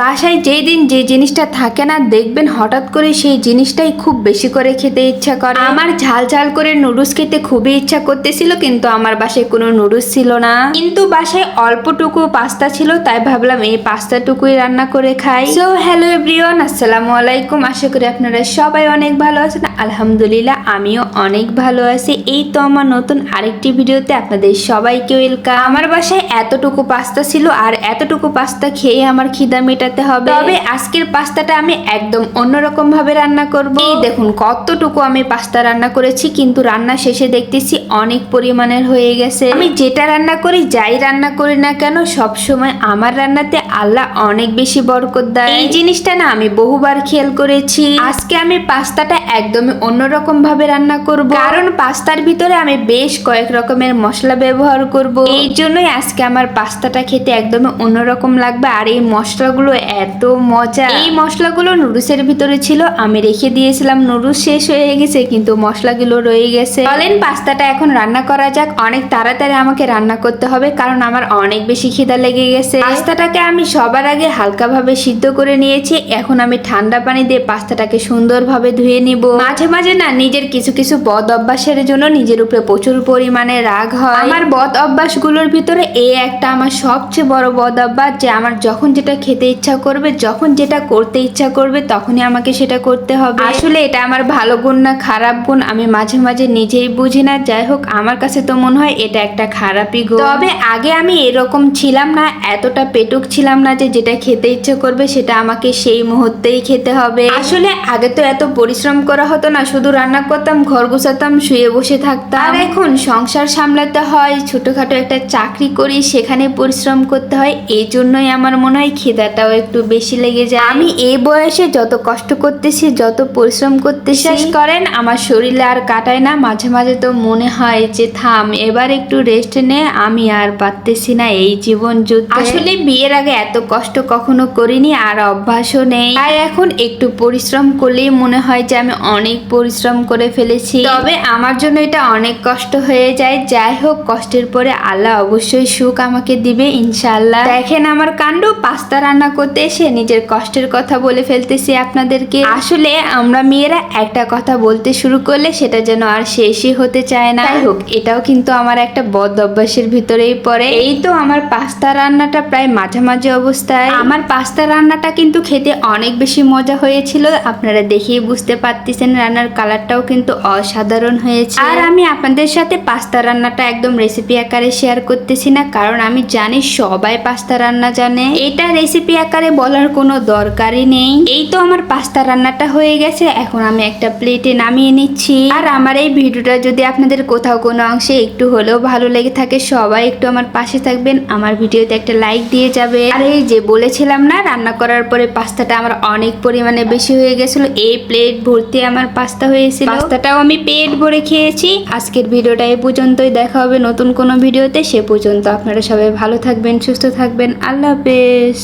বাসায় যেই দিন যে জিনিসটা থাকে না, দেখবেন হঠাৎ করে সেই জিনিসটাই খুব বেশি করে খেতে ইচ্ছা করে। আমার ঝাল ঝাল করে নুডলস খেতে খুবই ইচ্ছা করতেছিল, কিন্তু আমার বাসায় কোনো নুডলস ছিল না। কিন্তু বাসায় অল্পটুকু পাস্তা ছিল, তাই ভাবলাম এই পাস্তাটুকুই রান্না করে খাই। সো হ্যালো এভরিওয়ান আসসালামু আলাইকুম। আশা করি আপনারা সবাই অনেক ভালো আছেন। আলহামদুলিল্লাহ, আমিও অনেক ভালো আছি। এই তো আমার নতুন আরেকটি ভিডিওতে আপনাদের সবাইকে ওয়েলকাম আমার বাসায় এতটুকু পাস্তা ছিল, আর এতটুকু পাস্তা খেয়ে আমার খিদা মেটাতে হবে। তবে আজকের পাস্তাটা আমি একদম অন্যরকম ভাবে রান্না করব। এই দেখুন কতটুকু আমি পাস্তা রান্না করেছি কিন্তু রান্না শেষে দেখতেছি অনেক পরিমাণের হয়ে গেছে। আমি যেটা রান্না করি যাই রান্না করি না কেন সব সময় আমার রান্নাতে আল্লাহ অনেক বেশি বরকত দেয়। এই জিনিসটা না আমি বহুবার খেয়াল করেছি। আজকে আমি পাস্তাটা একদমই অন্যরকম ভাবে রান্না করব। কারণ পাস্তার ভিতরে আমি বেশ কয়েক রকমের মশলা ব্যবহার করব। এই জন্যই আজকে আমার পাস্তাটা খেতে একদমই অন্যরকম লাগবে আর এই মশলাগুলো এত মজা। এই মশলাগুলো নুডলসের ভিতরে ছিল, আমি রেখে দিয়েছিলাম। নুডলস শেষ হয়ে গেছে, কিন্তু মশলাগুলো রয়ে গেছে। বলেন পাস্তাটা এখন রান্না করা যাক। অনেক তাড়াতাড়ি আমাকে রান্না করতে হবে, কারণ আমার অনেক বেশি খিদা লেগে গেছে। পাস্তাটাকে আমি সবার আগে হালকাভাবে সিদ্ধ করে নিয়েছি। এখন আমি ঠান্ডা পানি দিয়ে পাস্তাটাকে সুন্দরভাবে ধুয়ে নিব। মাঝে মাঝে না, নিজের কিছু কিছু বদ অভ্যাসের জন্য নিজের উপরে প্রচুর পরিমাণে রাগ হয়। আমার বদ অভ্যাসগুলোর ভিতরে এই একটা আমার সবচেয়ে বড় বদ অভ্যাস যে আমার যখন যেটা খেতে ইচ্ছা করবে যখন যেটা করতে ইচ্ছা করবে তখনই আমাকে সেটা করতে হবে। আসলে এটা আমার ভালো গুণ না খারাপ গুণ আমি মাঝে মাঝে নিজেই বুঝি না। যাই হোক আমার কাছে তো মনে হয় এটা একটা খারাপই গুণ। তবে আগে আমি এরকম ছিলাম না এতটা পেটুক ছিলাম না যে যেটা খেতে ইচ্ছে করবে সেটা আমাকে সেই মুহূর্তেই খেতে হবে। আসলে আগে তো এত পরিশ্রম করা হতো না শুধু রান্না করতাম ঘর গুছাতাম শুয়ে বসে থাকতাম। আর এখন সংসার সামলাতে হয় ছোটখাটো একটা চাকরি করি সেখানে পরিশ্রম করতে হয় এই জন্যই আমার মনে হয় খিদাটাও একটু বেশি লেগে যায়। আমি এই বয়সে যত কষ্ট করতেছি যত পরিশ্রম করতে শেষ করেন আমার শরীরে আর কাটায় না। মাঝে মাঝে তো মনে হয় যে থাম এবার একটু রেস্ট নে আমি আর পারতেছি না এই জীবন যুদ্ধ আসলে বিয়ের আগে এত কষ্ট কখনো করিনি আর অভ্যাসও নেই। তাই এখন একটু পরিশ্রম করলেই মনে হয় যে আমি অনেক পরিশ্রম করে ফেলেছি। তবে আমার জন্য এটা অনেক কষ্ট হয়ে যায়। যাই হোক কষ্টের পরে আল্লাহ অবশ্যই সুখ আমাকে দিবে ইনশাআল্লাহ। দেখেন আমার কাণ্ড পাস্তা রান্না করতে এসে নিজের কষ্টের কথা বলে ফেলতেছি আপনাদেরকে। আসলে আমরা মেয়েরা একটা কথা বলতে শুরু করলে সেটা যেন আর শেষই হতে চায় না। যাই হোক, এটাও কিন্তু আমার একটা বদ অভ্যাসের ভিতরেই পড়ে। এই তো আমার পাস্তা রান্নাটা প্রায় মাঝামাঝি অবস্থায়। আমার পাস্তা রান্নাটা কিন্তু খেতে অনেক বেশি মজা হয়েছিল। আপনারা দেখেই বুঝতে পারতেছেন রান্নার কালারটাও কিন্তু অসাধারণ হয়েছে। আর আমি আপনাদের সাথে পাস্তা রান্নাটা একদম রেসিপি আকারে শেয়ার করতেছি না, কারণ আমি জানি সবাই পাস্তা রান্না জানে। এটা রেসিপি আকারে বলার কোনো দরকারই নেই। এই তো আমার পাস্তা রান্নাটা হয়ে গেছে, এখন আমি একটা প্লেটে নামিয়ে নিচ্ছি। আর আমার এই ভিডিওটা যদি আপনাদের কোথাও কোনো অংশে একটু হলেও ভালো লেগে থাকে, সবাই একটু আমার পাশে থাকবেন, আমার ভিডিওতে একটা লাইক দিয়ে যাবে। আর এই যে বলেছিলাম না, রান্না করার পরে পাস্তাটা আমার অনেক পরিমাণে বেশি হয়ে গেছিল, এই প্লেট ভর্তি আমার পাস্তা হয়েছিল। পাস্তাটাও আমি পেট ভরে খেয়েছি। আজকের ভিডিওটা এই পর্যন্তই, দেখা হবে নতুন কোনো ভিডিওতে, সে পর্যন্ত আপনারা সবাই ভালো থাকবেন, সুস্থ থাকবেন, আল্লাহ হাফেজ।